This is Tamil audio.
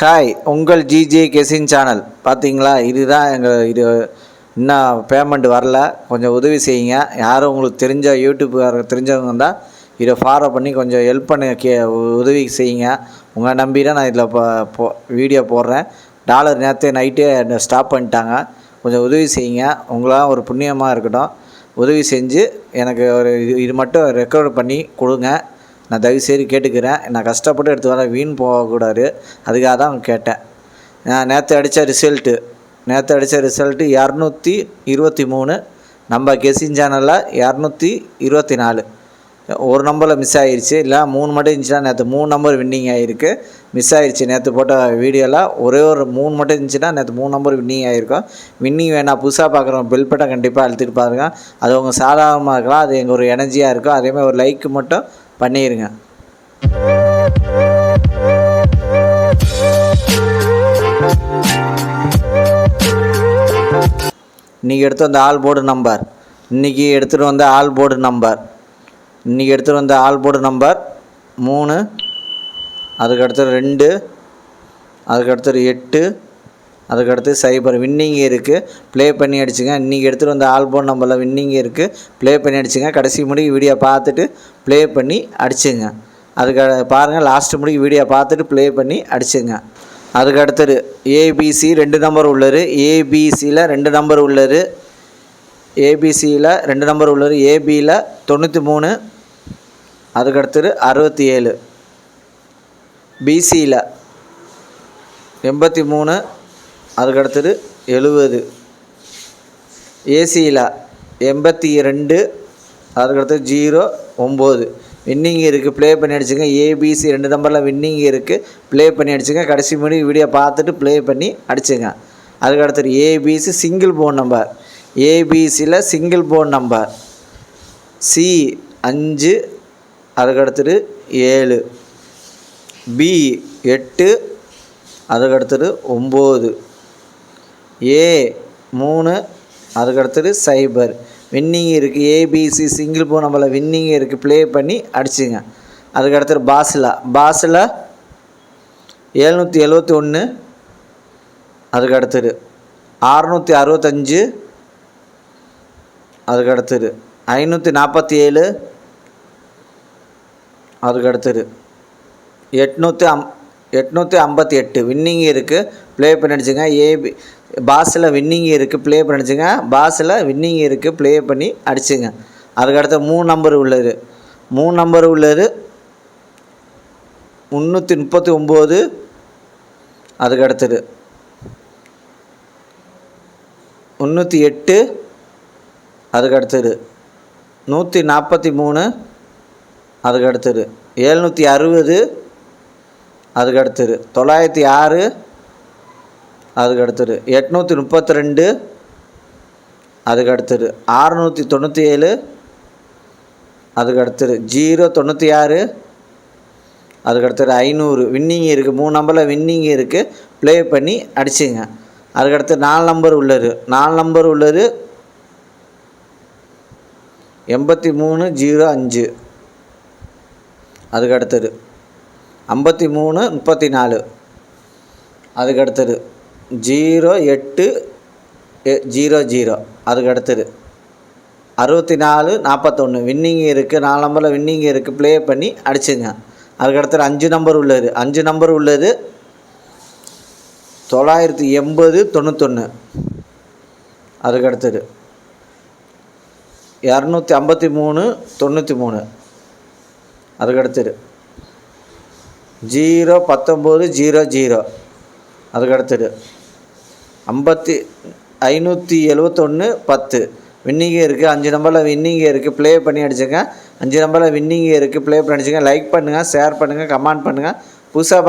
ஹாய் உங்கள் ஜிஜே கெசின் சேனல் பார்த்தீங்களா இதுதான் எங்கள் இது இன்னும் பேமெண்ட் வரல. கொஞ்சம் உதவி செய்யுங்க. யாரும் உங்களுக்கு தெரிஞ்ச யூடியூப்கார தெரிஞ்சவங்க இருந்தால் இதை ஃபாலோ பண்ணி கொஞ்சம் ஹெல்ப் பண்ண கே உதவி செய்யுங்க. உங்கள் நம்பி தான் நான் இதில் போ வீடியோ போடுறேன். டாலர் நேற்று நைட்டே ஸ்டாப் பண்ணிட்டாங்க. கொஞ்சம் உதவி செய்யுங்க. உங்களாம் ஒரு புண்ணியமாக இருக்கட்டும். உதவி செஞ்சு எனக்கு ஒரு இது இது மட்டும் ரெக்கார்டு பண்ணி கொடுங்க. நான் தயவுசெய்து கேட்டுக்கிறேன். நான் கஷ்டப்பட்டு எடுத்து வர வீண் போகக்கூடாது. அதுக்காக தான் கேட்டேன். நான் நேற்று அடித்த ரிசல்ட்டு நேற்று அடித்த ரிசல்ட்டு இரநூத்தி இருபத்தி மூணு. நம்ம கெஸின் சேனலில் இரநூத்தி இருபத்தி நாலு. ஒரு நம்பரில் மிஸ் ஆகிருச்சு இல்லை மூணு மட்டும் இருந்துச்சுன்னா நேற்று மூணு நம்பர் வின்னிங் ஆகிருக்கு மிஸ் ஆகிருச்சு நேற்று போட்ட வீடியோவில் ஒரே ஒரு மூணு மட்டும் இருந்துச்சுன்னா நேற்று மூணு நம்பர் வின்னிங் ஆகிருக்கும் வின்னிங் வேணாம் புதுசாக பார்க்குறவங்க பெல் பட்டன் கண்டிப்பாக அழுத்திட்டு பாருங்க. அது உங்கள் சாதாரணமாக இருக்கலாம். அது எங்கள் ஒரு எனர்ஜியாக இருக்கும். அதேமாதிரி ஒரு லைக்கு மட்டும் பண்ணிடுங்க இன்றைக்கி எடுத்து வந்த ஆல் போர்டு நம்பர். இன்றைக்கி எடுத்துகிட்டு வந்த ஆல் போர்டு நம்பர். இன்றைக்கி எடுத்துகிட்டு வந்த ஆல் போர்டு நம்பர் மூணு அதுக்கடுத்து ரெண்டு அதுக்கடுத்து எட்டு அதுக்கடுத்து சைபர் வின்னிங் இருக்குது ப்ளே பண்ணி அடிச்சுங்க. இன்றைக்கி எடுத்துகிட்டு வந்த ஆல்போன் நம்பரில் வின்னிங் இருக்குது ப்ளே பண்ணி அடிச்சுங்க. கடைசி முடிக்கு வீடியோ பார்த்துட்டு ப்ளே பண்ணி அடிச்சுங்க. அதுக்கு பாருங்கள் லாஸ்ட்டு முடிக்கு வீடியோ பார்த்துட்டு ப்ளே பண்ணி அடிச்சுங்க. அதுக்கடுத்தது ஏபிசி ரெண்டு நம்பர் உள்ளது. ஏபிசியில் ரெண்டு நம்பர் உள்ளது. ஏபிசியில் ரெண்டு நம்பர் உள்ளது. ஏபியில் தொண்ணூற்றி மூணு. அதுக்கடுத்தது அறுபத்தி ஏழு. பிசியில் எண்பத்தி மூணு. அதுக்கடுத்தது எழுபது. ஏசியில்? எண்பத்தி ரெண்டு அதுக்கடுத்து ஜீரோ ஒம்பது. வின்னிங் இருக்குது ப்ளே பண்ணி அடிச்சுங்க. ஏபிசி ரெண்டு நம்பரில் வின்னிங் இருக்குது ப்ளே பண்ணி அடிச்சுங்க. கடைசி மணி வீடியோ பார்த்துட்டு ப்ளே பண்ணி அடிச்சுங்க. அதுக்கடுத்தது ஏபிசி சிங்கிள் போன் நம்பர் ஏபிசியில் சிங்கிள் போன் நம்பர் சி அஞ்சு அதுக்கடுத்தது ஏழு. பி எட்டு அதுக்கடுத்தது ஒம்பது. ஏ மூணு அதுக்கடுத்தது சைபர். வின்னிங் இருக்குது ஏபிசி சிங்கிள் போ நம்மள வின்னிங் இருக்குது ப்ளே பண்ணி அடிச்சுங்க. அதுக்கடுத்தது பாசிலா. பாசிலா எழுநூற்றி எழுபத்தி ஒன்று அதுக்கடுத்தது அறுநூற்றி அறுபத்தஞ்சு. அதுக்கடுத்தது ஐநூற்றி நாற்பத்தி ஏழு அதுக்கடுத்தது எட்நூற்றி அம் எட்நூற்றி ஐம்பத்தி எட்டு வின்னிங் இருக்குது ப்ளே பண்ணி அடிச்சுங்க. ஏபி பாஸில் வின்னிங் இருக்குது ப்ளே பண்ணிச்சுங்க. பாஸில் வின்னிங் இருக்குது ப்ளே பண்ணி அடிச்சுங்க. அதுக்கடுத்து மூணு நம்பர் உள்ளது. மூணு நம்பர் உள்ளது. முந்நூற்றி முப்பத்தி ஒம்பது அதுக்கடுத்தது. முந்நூற்றி எட்டு. அதுக்கடுத்தது. நூற்றி நாற்பத்தி மூணு அதுக்கடுத்தது. எழுநூற்றி அறுபது. அதுக்கடுத்தது. தொள்ளாயிரத்தி ஆறு. அதுக்கு அடுத்தது எட்நூற்றி முப்பத்தி ரெண்டு அதுக்கடுத்தது ஆறுநூற்றி தொண்ணூற்றி ஏழு அதுக்கு அடுத்தது ஜீரோ தொண்ணூற்றி ஆறு அதுக்கு அடுத்தது ஐநூறு. வின்னிங் இருக்குது மூணு நம்பரில் வின்னிங் இருக்குது ப்ளே பண்ணி அடிச்சுங்க. அதுக்கடுத்து நாலு நம்பர் உள்ளது. நாலு நம்பர் உள்ளது எண்பத்தி மூணு ஜீரோ அஞ்சு. அதுக்கடுத்தது ஐம்பத்தி மூணு முப்பத்தி நாலு. அதுக்கடுத்தது ஜீரோ எட்டு ஜீரோ ஜீரோ. அதுக்கடுத்தது அறுபத்தி நாலு நாற்பத்தொன்று வின்னிங் இருக்குது நாலு நம்பரில் வின்னிங் இருக்குது ப்ளே பண்ணி அடிச்சுங்க. அதுக்கடுத்தது அஞ்சு நம்பர் உள்ளது. அஞ்சு நம்பர் உள்ளது தொள்ளாயிரத்தி எண்பது தொண்ணூத்தொன்று அதுக்கடுத்தது இரநூத்தி ஐம்பத்தி மூணு தொண்ணூற்றி மூணு அதுக்கடுத்தது ஜீரோ பத்தொம்போது ஜீரோ ஜீரோ. அதுக்கடுத்தது ஐம்பத்தி ஐநூற்றி எழுவத்தொன்று பத்து. வின்னிங்கே இருக்குது அஞ்சு நம்பரில் வின்னிங்கே இருக்குது ப்ளே பண்ணி அடிச்சுங்க அஞ்சு நம்பரில் வின்னிங்கே இருக்குது ப்ளே பண்ணி அடிச்சுங்க லைக் பண்ணுங்கள் ஷேர் பண்ணுங்கள் கமெண்ட் பண்ணுங்கள் புதுசாக